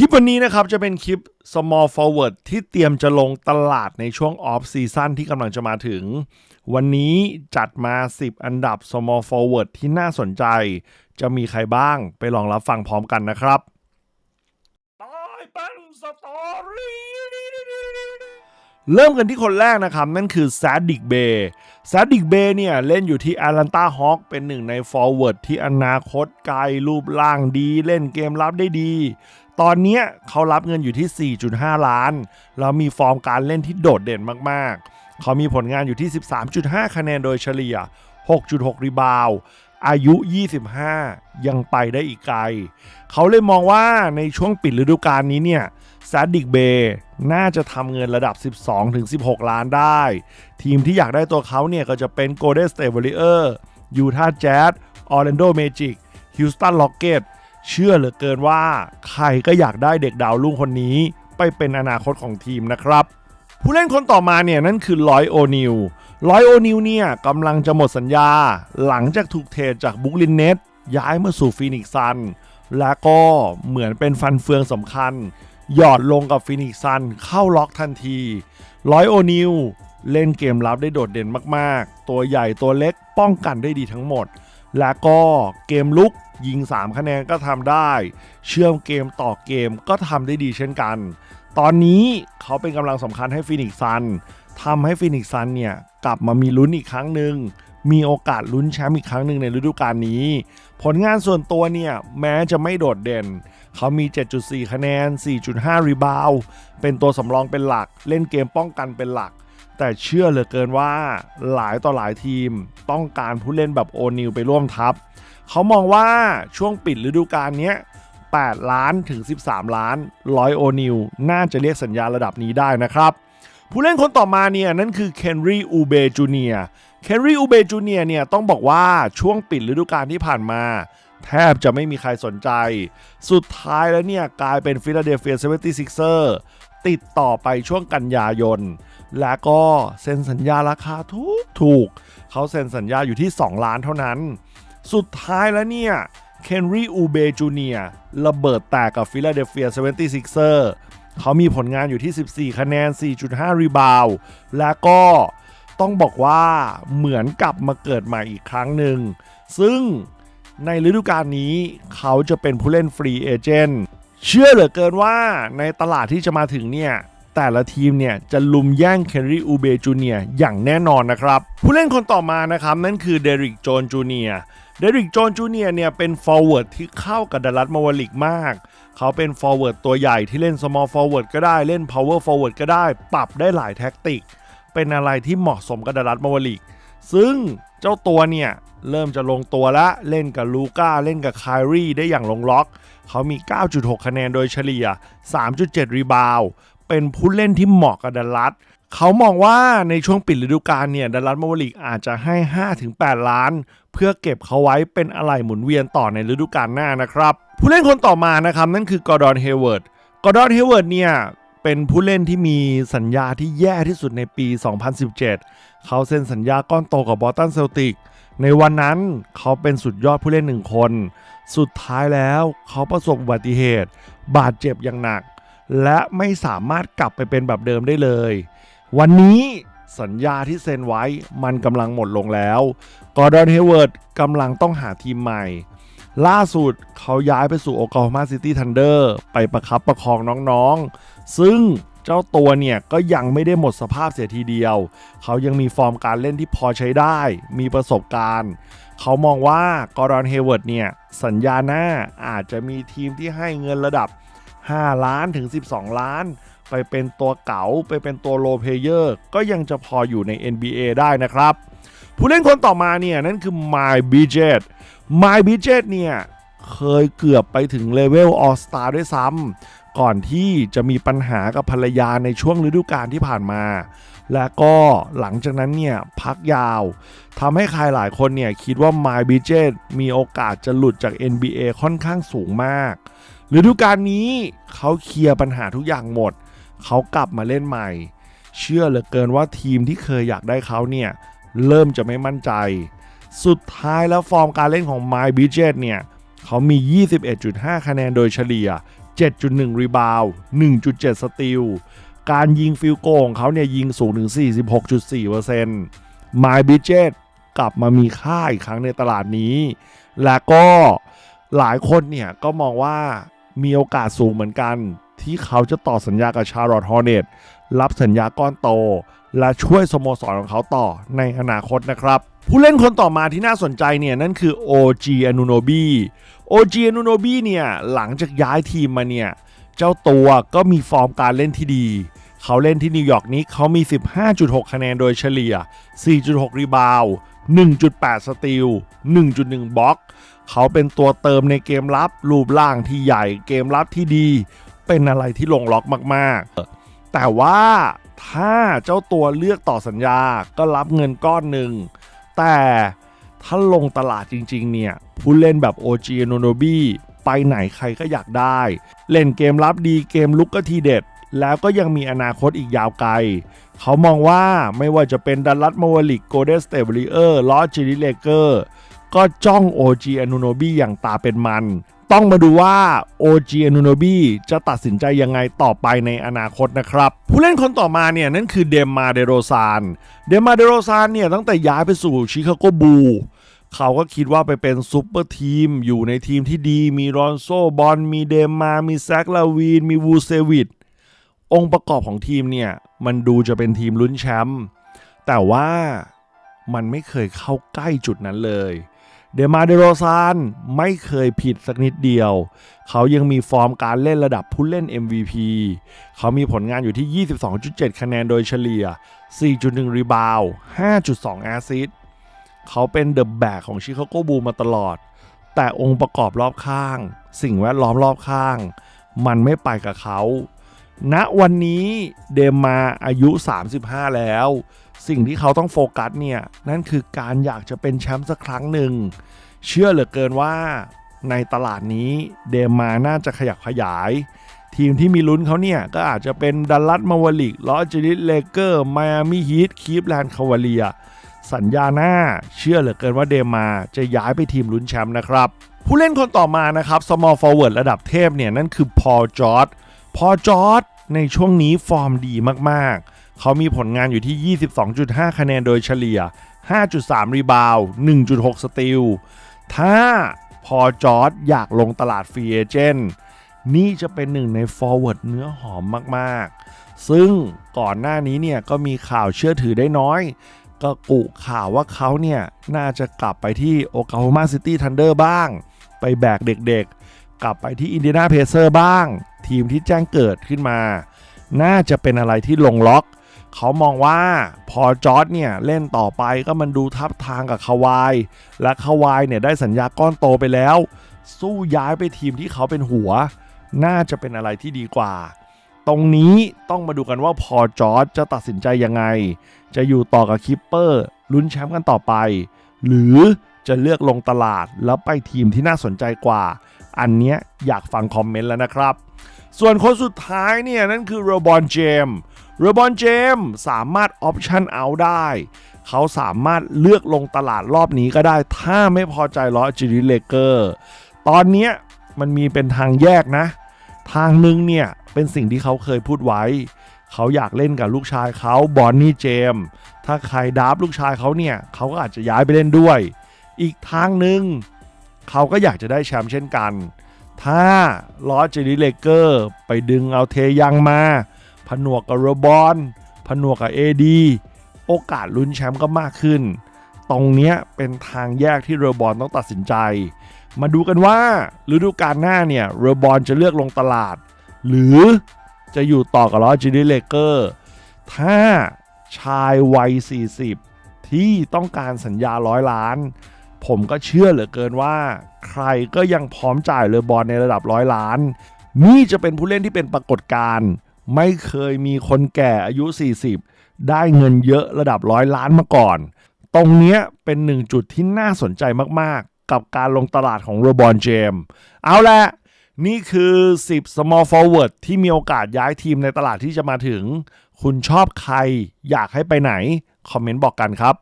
ลิปวันนี้นะครับจะเป็นคลิป small forward ที่เตรียมจะลงตลาดในช่วง off season ที่กำลังจะมาถึง วันนี้จัดมา 10 อันดับ small forward ที่น่าสนใจ จะมีใครบ้างไปลองรับฟังพร้อมกันนะครับตายเป็นสตอรี่เริ่มกันที่คนแรกนะครับ นั่นคือแซดดิกเบย์แซดดิกเบย์เนี่ย เล่นอยู่ที่อารันตาฮอ k เป็นหนึ่งในฟอร์เวิร์ดที่อนาคตไกลรูปร่างดี เล่นเกมรับได้ดี ตอนนี้เขารับเงินอยู่ที่ 4.5 ล้าน แล้วมีฟอร์มการเล่นที่โดดเด่นมากๆ เขามีผลงานอยู่ที่ 13.5 คะแนนโดยเฉลี่ย 6.6 รีบาวอายุ 25 ยังไปได้อีกไกล เขาเลยมองว่าในช่วงปิดฤดูกาลนี้เนี่ยซาดิกเบย์น่าจะทำเงินระดับ 12-16 ล้านได้ ทีมที่อยากได้ตัวเขาเนี่ยก็จะเป็น Golden State Warriors ยูทาห์แจ๊สออร์แลนโดเมจิกฮิลสตันล็อกเก็ต เชื่อเหลือเกินว่าใครก็อยากได้เด็กดาวรุ่งคนนี้ ไปเป็นอนาคตของทีมนะครับ ผู้เล่นคนต่อมาเนี่ยนั่นคือลอยโอนิลลอยโอนิลเนี่ยกำลังจะหมดสัญญา หลังจากถูกเทรดจากบุกลินเน็ตย้ายมาสู่ฟีนิกซัน และก็เหมือนเป็นฟันเฟืองสำคัญ หยอดลงกับฟีนิกซ์ซันเข้าล็อกทันทีลอยโอนิลเล่นเกมรับได้โดดเด่นมาก ๆ ตัวใหญ่ตัวเล็กป้องกันได้ดีทั้งหมด และก็เกมลุกยิง 3 คะแนนก็ทำได้ เชื่อมเกมต่อเกมก็ทำได้ดีเช่นกัน ตอนนี้เขาเป็นกำลังสำคัญให้ฟินิกซันทำให้ฟินิกซันเนี่ยกลับมามีลุ้นอีกครั้งหนึ่งมีโอกาสลุ้นแชมป์อีกครั้งหนึ่งในฤดูกาลนี้ ผลงานส่วนตัวเนี่ยแม้จะไม่โดดเด่น เขามี 7.4 คะแนน 4.5 รีบาวด์เป็นตัวสำรองเป็นหลัก เล่นเกมป้องกันเป็นหลัก แต่เชื่อเหลือเกินว่าหลายต่อหลายทีมต้องการผู้เล่นแบบโอนิลไปร่วมทัพ เขามองว่าช่วงปิดฤดูกาลนี้8 ล้านถึง 13 ล้านร้อยโอนิลน่าจะเรียกสัญญาระดับนี้ได้นะครับ ผู้เล่นคนต่อมาเนี่ยนั่นคือเคนรีอูเบจูเนียเคนรีอูเบจูเนียเนี่ยต้องบอกว่าช่วงปิดฤดูกาลที่ผ่านมา แทบจะไม่มีใครสนใจ สุดท้ายแล้วเนี่ยกลายเป็นฟิลาเดลเฟียเซเวนตี้ซิกเซอร์ ติดต่อไปช่วงกันยายน และก็เซ็นสัญญาราคาถูกถูก เขาเซ็นสัญญาอยู่ที่ 2 ล้านเท่านั้น สุดท้ายแล้วเนี่ยเคนรีอูเบจูเนียระเบิดแตกกับฟิลาเดลเฟีย 76ers เขามีผลงานอยู่ที่ 14 คะแนน 4.5 รีบาวด์และก็ต้องบอกว่าเหมือนกลับมาเกิดใหม่อีกครั้งหนึ่ง ซึ่งในฤดูกาลนี้เขาจะเป็นผู้เล่นฟรีเอเจนต์ เชื่อเหลือเกินว่าในตลาดที่จะมาถึงเนี่ยแต่ละทีมเนี่ยจะลุมแย่งเคนรีอูเบจูเนียอย่างแน่นอนนะครับ ผู้เล่นคนต่อมานะครับ นั่นคือเดริกโจนจูเนียเดริกโจนจูเนียเนี่ยเป็นฟอร์เวิร์ดที่เข้ากับดัลลัสมาวลิกมาก เขาเป็นฟอร์เวิร์ดตัวใหญ่ที่เล่น small forward ก็ได้เล่น power forward ก็ได้ ปรับได้หลายแท็กติก เป็นอะไรที่เหมาะสมกับดัลลัสมาวลิกซึ่งเจ้าตัวเนี่ย เริ่มจะลงตัวแล้วเล่นกับลูก้าเล่นกับไคลรีได้อย่างลงล็อก เขามี 9.6 คะแนนโดยเฉลี่ย 3.7 รีบาวเป็นผู้เล่นที่เหมาะกับดัลลัสเขามองว่าในช่วงปิดฤดูกาลเนี่ยดัลลัสมาวลิกอาจจะให้ 5-8 ล้าน เพื่อเก็บเขาไว้เป็นอะไรหมุนเวียนต่อในฤดูกาลหน้านะครับ ผู้เล่นคนต่อมานะครับ นั่นคือกอร์ดอนเฮเวิร์ดกอร์ดอนเฮเวิร์ดเนี่ยเป็นผู้เล่นที่มีสัญญาที่แย่ที่สุดในปี 2017 เขาเซ็นสัญญาก้อนโตกับบอตันเซลติก ในวันนั้นเขาเป็นสุดยอดผู้เล่นหนึ่งคน สุดท้ายแล้วเขาประสบอุบัติเหตุ บาดเจ็บอย่างหนัก และไม่สามารถกลับไปเป็นแบบเดิมได้เลย วันนี้สัญญาที่เซ็นไว้มันกำลังหมดลงแล้วกอร์ดอนเฮเวิร์ดกำลังต้องหาทีมใหม่ ล่าสุดเขาย้ายไปสู่โอคลาโฮมาซิตี้ทันเดอร์ไปประคับประคองน้องๆ ซึ่ง เจ้าตัวเนี่ยก็ยังไม่ได้หมดสภาพเสียทีเดียว เขายังมีฟอร์มการเล่นที่พอใช้ได้ มีประสบการณ์ เขามองว่ากอรอนเฮเวิร์ดเนี่ย สัญญาหน้าอาจจะมีทีมที่ให้เงินระดับ 5 ล้านถึง 12 ล้าน ไปเป็นตัวเก๋าไปเป็นตัวโลเพเยอร์ ก็ยังจะพออยู่ใน NBA ได้นะครับ ผู้เล่นคนต่อมาเนี่ย นั่นคือ My b i d g e t My b i d g e t เนี่ยเคยเกือบไปถึงเลเวล All Star ด้วยซ้ำ ก่อนที่จะมีปัญหากับภรรยาในช่วงฤดูกาลที่ผ่านมา และก็หลังจากนั้นเนี่ยพักยาวทำให้ใครหลายคนเนี่ยคิดว่า My b i d g e t มีโอกาสจะหลุดจาก NBA ค่อนข้างสูงมากฤดูกาลนี้เขาเคลียร์ปัญหาทุกอย่างหมด เขากลับมาเล่นใหม่ เชื่อเหลือเกินว่าทีมที่เคยอยากได้เขาเนี่ยเริ่มจะไม่มั่นใจ สุดท้ายแล้วฟอร์มการเล่นของ My b i d g e t เนี่ยเขามี 21.5 คะแนนโดยเฉลี่ย 7.1 รีบาวด์1.7 สตีลการยิงฟิลโกของเขาเนี่ยยิงสูงถึง 46.4%มายบิเจตกลับมามีค่าอีกครั้งในตลาดนี้ และก็หลายคนเนี่ยก็มองว่ามีโอกาสสูงเหมือนกัน ที่เขาจะต่อสัญญากับชาร์ลอตฮอร์เนตรับสัญญาก้อนโต และช่วยสโมสรของเขาต่อในอนาคตนะครับ ผู้เล่นคนต่อมาที่น่าสนใจเนี่ยนั่นคือ OG a n u n o b i OG a n u n o b i เนี่ยหลังจากย้ายทีมมาเนี่ยเจ้าตัวก็มีฟอร์มการเล่นที่ดี เขาเล่นที่นิวยอร์กนี้เขามี 15.6 คะแนนโดยเฉลี่ย 4.6 รีบาว 1.8 สตีล 1.1 บล็อก เขาเป็นตัวเติมในเกมรับรูปร่างที่ใหญ่เกมรับที่ดี เป็นอะไรที่ลงล็อกมากๆ แต่ว่าถ้าเจ้าตัวเลือกต่อสัญญาก็รับเงินก้อนหนึ่ง แต่ ถ้าลงตลาดจริงๆเนี่ยผู้เล่นแบบ OG n o n o b i ไปไหนใครก็อยากได้ เล่นเกมรับดีเกมลุกก็ทีเด็ด แล้วก็ยังมีอนาคตอีกยาวไกล เขามองว่าไม่ว่าจะเป็นดัลลัสมาวลิกโกลเด้นสเตเบลิเออร์ลอสจิลิเลเกอร์ก็จ้อง OG a n u n o b i อย่างตาเป็นมัน ต้องมาดูว่า OG a n u n o b i จะตัดสินใจยังไงต่อไปในอนาคตนะครับ ผู้เล่นคนต่อมาเนี่ย นั่นคือเดมมาเดโรซานเดมมาเดโรซานเนี่ย ตั้งแต่ย้ายไปสู่ชิคาโกบูเขาก็คิดว่าไปเป็นซูเปอร์ทีม อยู่ในทีมที่ดี มีรอนโซบอลมีเดมมา มีแซคลาวีน มีวูเซวิดองค์ประกอบของทีมเนี่ย มันดูจะเป็นทีมลุ้นแชมป์แต่ว่ามันไม่เคยเข้าใกล้จุดนั้นเลย เดมาเดโรซานไม่เคยผิดสักนิดเดียว เขายังมีฟอร์มการเล่นระดับผู้เล่น MVP เขามีผลงานอยู่ที่ 22.7 คะแนนโดยเฉลี่ย 4.1 รีบาวด์5.2 แอซิสเขาเป็นเดอะแบกของชิคาโกบูมาตลอด แต่องค์ประกอบรอบข้าง สิ่งแวดล้อมรอบข้าง มันไม่ไปกับเขาณวันนี้เดมมาอายุ 35 แล้ว สิ่งที่เขาต้องโฟกัสเนี่ย นั่นคือการอยากจะเป็นแชมป์สักครั้งหนึ่ง เชื่อเหลือเกินว่าในตลาดนี้เดมาน่าจะขยับขยาย ทีมที่มีลุ้นเขาเนี่ย ก็อาจจะเป็นดัลลัสมาวลิกลอจิลิสเลเกอร์ไมอามี่ฮีทคีฟแลนด์คาวาเลีย สัญญาหน้าเชื่อเหลือเกินว่าเดมาจะย้ายไปทีมลุ้นแชมป์นะครับ ผู้เล่นคนต่อมานะครับ small forward ระดับเทพเนี่ยนั่นคือพอจอร์ดพอจอร์ดในช่วงนี้ฟอร์มดีมากๆ เขามีผลงานอยู่ที่ 22.5 คะแนนโดยเฉลี่ย 5.3 รีบาวด์1.6 สตีลถ้าพอจอร์ดอยากลงตลาดฟรีเอเจนต์นี่จะเป็นหนึ่งใน forward เนื้อหอมมากๆ ซึ่งก่อนหน้านี้เนี่ยก็มีข่าวเชื่อถือได้น้อย ก็กุข่าวว่าเขาเนี่ยน่าจะกลับไปที่โอคลาโฮมาซิตี้ทันเดอร์บ้าง ไปแบกเด็กๆ กลับไปที่อินเดียนาเพเซอร์บ้าง ทีมที่แจ้งเกิดขึ้นมา น่าจะเป็นอะไรที่ลงล็อก เขามองว่าพอจอร์ดเนี่ยเล่นต่อไปก็มันดูทับทางกับคาวาย และคาวายเนี่ยได้สัญญาก้อนโตไปแล้ว สู้ย้ายไปทีมที่เขาเป็นหัว น่าจะเป็นอะไรที่ดีกว่า ตรงนี้ต้องมาดูกันว่าพอจอร์ดจะตัดสินใจยังไง จะอยู่ต่อกับคิปเปอร์ลุ้นแชมป์กันต่อไป หรือจะเลือกลงตลาดแล้วไปทีมที่น่าสนใจกว่า อันเนี้ยอยากฟังคอมเมนต์แล้วนะครับ ส่วนคนสุดท้ายเนี่ยนั่นคือโรบอนเจม โรบอนเจมสามารถออปชั่นเอาได้ เขาสามารถเลือกลงตลาดรอบนี้ก็ได้ ถ้าไม่พอใจลอจิริเลเกอร์ตอนนี้มันมีเป็นทางแยกนะ ทางหนึ่งเนี่ย เป็นสิ่งที่เขาเคยพูดไว้ เขาอยากเล่นกับลูกชายเขาบอนนี่เจมถ้าใครดับลูกชายเขาเนี่ย เขาก็อาจจะย้ายไปเล่นด้วย อีกทางหนึ่งเขาก็อยากจะได้แชมป์เช่นกัน ถ้าลอสเจริเลเกอร์ไปดึงเอาเทยังมา ผนวกกับโรบอนผนวกกับเอดีโอกาสลุ้นแชมป์ก็มากขึ้น ตรงนี้เป็นทางแยกที่เรอบอลต้องตัดสินใจ มาดูกันว่าฤดูกาลหน้าเนี่ยเรอบอลจะเลือกลงตลาด หรือจะอยู่ต่อกับลอสเจริเลเกอร์ ถ้าชายวัย 40 ที่ต้องการสัญญาร้อยล้าน ผมก็เชื่อเหลือเกินว่า ใครก็ยังพร้อมจ่ายเลอบอลในระดับร้อยล้าน นี่จะเป็นผู้เล่นที่เป็นปรากฏการณ์ ไม่เคยมีคนแก่อายุ 40 ได้เงินเยอะระดับร้อยล้านมาก่อน ตรงเนี้ยเป็นหนึ่งจุดที่น่าสนใจมากๆ กับการลงตลาดของโรบอนเจม เอาละนี่คือ 10 small forward ที่มีโอกาสย้ายทีมในตลาดที่จะมาถึง คุณชอบใครอยากให้ไปไหน คอมเมนต์บอกกันครับ